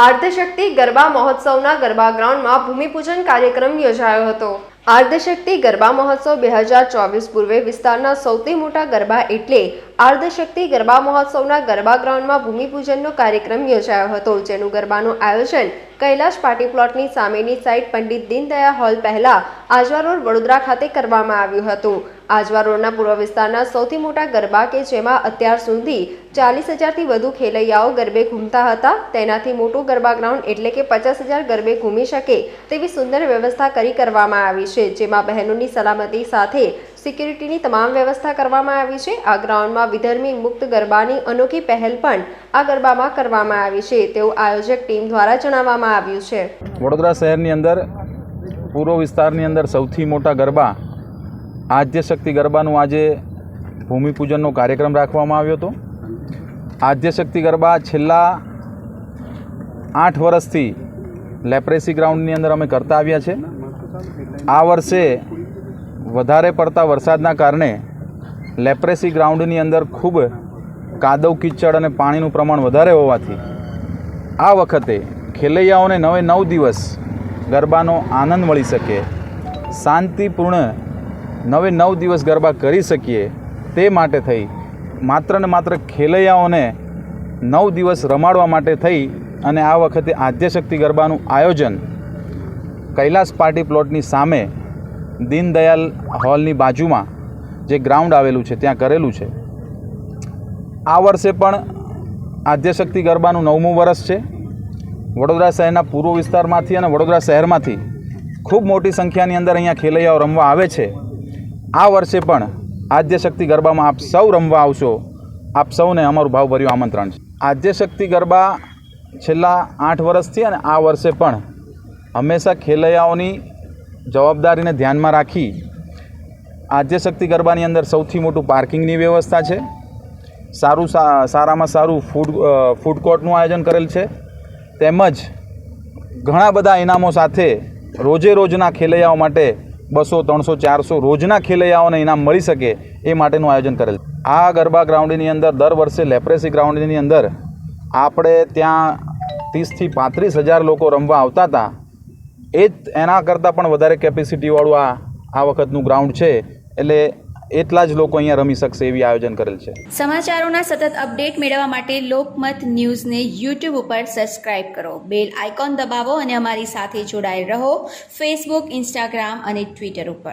આર્ધશક્તિ ગરબા મહોત્સવના ગરબા ગ્રાઉન્ડમાં ભૂમિપૂજન કાર્યક્રમ યોજાયો હતો. આર્ધશક્તિ ગરબા મહોત્સવ બે હજાર ચોવીસ પૂર્વે વિસ્તારના સૌથી મોટા ગરબા એટલે આર્ધશક્તિ ગરબા મહોત્સવના ગરબા ગ્રાઉન્ડમાં ભૂમિપૂજનનો કાર્યક્રમ યોજાયો હતો, જેનું ગરબાનું આયોજન કૈલાશ પાર્ટી પ્લોટની સામેની સાઈડ પંડિત દીનદયા હોલ પહેલા આજવા રોડ વડોદરા ખાતે કરવામાં આવ્યું હતું. આજવા રોડના પૂર્વ વિસ્તારના સૌથી મોટા ગરબા કે જેમાં અત્યાર સુધી ચાલીસ હજારથી વધુ ખેલૈયાઓ ગરબે ઘૂમતા હતા, તેનાથી મોટું ગરબા ગ્રાઉન્ડ એટલે કે પચાસ હજાર ગરબે ઘૂમી શકે તેવી સુંદર વ્યવસ્થા કરી કરવામાં આવી છે. જેમાં બહેનોની સલામતી સાથે સિક્યુરિટીની તમામ વ્યવસ્થા કરવામાં આવી છે. આ ગ્રાઉન્ડમાં વિધર્મી મુક્ત ગરબાની અનોખી પહેલ પણ આ ગરબામાં કરવામાં આવી છે. તેવું આયોજક ટીમ દ્વારા જણાવવામાં આવ્યું છે. વડોદરા શહેરની અંદર, પૂર્વ વિસ્તારની અંદર સૌથી મોટા ગરબા આદ્ય શક્તિ ગરબાનું આજે ભૂમિપૂજનનો કાર્યક્રમ રાખવામાં આવ્યો હતો. આદ્ય શક્તિ ગરબા છેલ્લા આઠ વર્ષથી લેપ્રેસી ગ્રાઉન્ડની અંદર અમે કરતા આવ્યા છે. આ વર્ષે વધારે પડતા વરસાદના કારણે લેપ્રેસી ગ્રાઉન્ડની અંદર ખૂબ કાદવ, કિચડ અને પાણીનું પ્રમાણ વધારે હોવાથી આ વખતે ખેલૈયાઓને નવે નવ દિવસ ગરબાનો આનંદ મળી શકે, શાંતિપૂર્ણ નવે નવ દિવસ ગરબા કરી શકીએ તે માટે થઈ માત્ર ને માત્ર ખેલૈયાઓને નવ દિવસ રમાડવા માટે થઈ અને આ વખતે આદ્યશક્તિ ગરબાનું આયોજન કૈલાસ પાર્ટી પ્લોટની સામે દીનદયાલ હોલની બાજુમાં જે ગ્રાઉન્ડ આવેલું છે, ત્યાં કરેલું છે. આ વર્ષે પણ આદ્યશક્તિ ગરબાનું નવમું વર્ષ છે. વડોદરા શહેરના પૂર્વ વિસ્તારમાંથી અને વડોદરા શહેરમાંથી ખૂબ મોટી સંખ્યાની અંદર અહીંયા ખેલૈયાઓ રમવા આવે છે. આ વર્ષે પણ આદ્યશક્તિ ગરબામાં આપ સૌ રમવા આવશો. આપ સૌને અમારું ભાવભર્યું આમંત્રણ છે. આદ્યશક્તિ ગરબા છેલ્લા આઠ વર્ષથી અને આ વર્ષે પણ હંમેશા ખેલૈયાઓની જવાબદારીને ધ્યાનમાં રાખી આદ્યશક્તિ ગરબાની અંદર સૌથી મોટું પાર્કિંગની વ્યવસ્થા છે. સારું સારામાં સારું ફૂડ ફૂડ કોર્ટનું આયોજન કરેલ છે. તેમજ ઘણા બધા ઇનામો સાથે રોજે રોજના ખેલૈયાઓ માટે બસો, ત્રણસો, ચારસો રોજના ખેલૈયાઓને ઇનામ મળી શકે એ માટેનું આયોજન કરેલ. આ ગરબા ગ્રાઉન્ડની અંદર દર વર્ષે લેપ્રેસી ગ્રાઉન્ડની અંદર આપણે ત્યાં ત્રીસથી પાંત્રીસ હજાર લોકો રમવા આવતા હતા. એ જ એના કરતાં પણ વધારે કેપેસિટીવાળું આ આ વખતનું ગ્રાઉન્ડ છે. એટલે એટલા જ લોકો અહીંયા રમી શકશે એવી આયોજન કરેલ છે. સમાચારોના સતત અપડેટ મેળવવા માટે લોકમત ન્યૂઝને યુટ્યુબ ઉપર સબસ્ક્રાઇબ કરો. બેલ આઇકોન દબાવો અને અમારી સાથે જોડાયેલ રહો. ફેસબુક ઇન્સ્ટાગ્રામ અને ટ્વિટર ઉપર.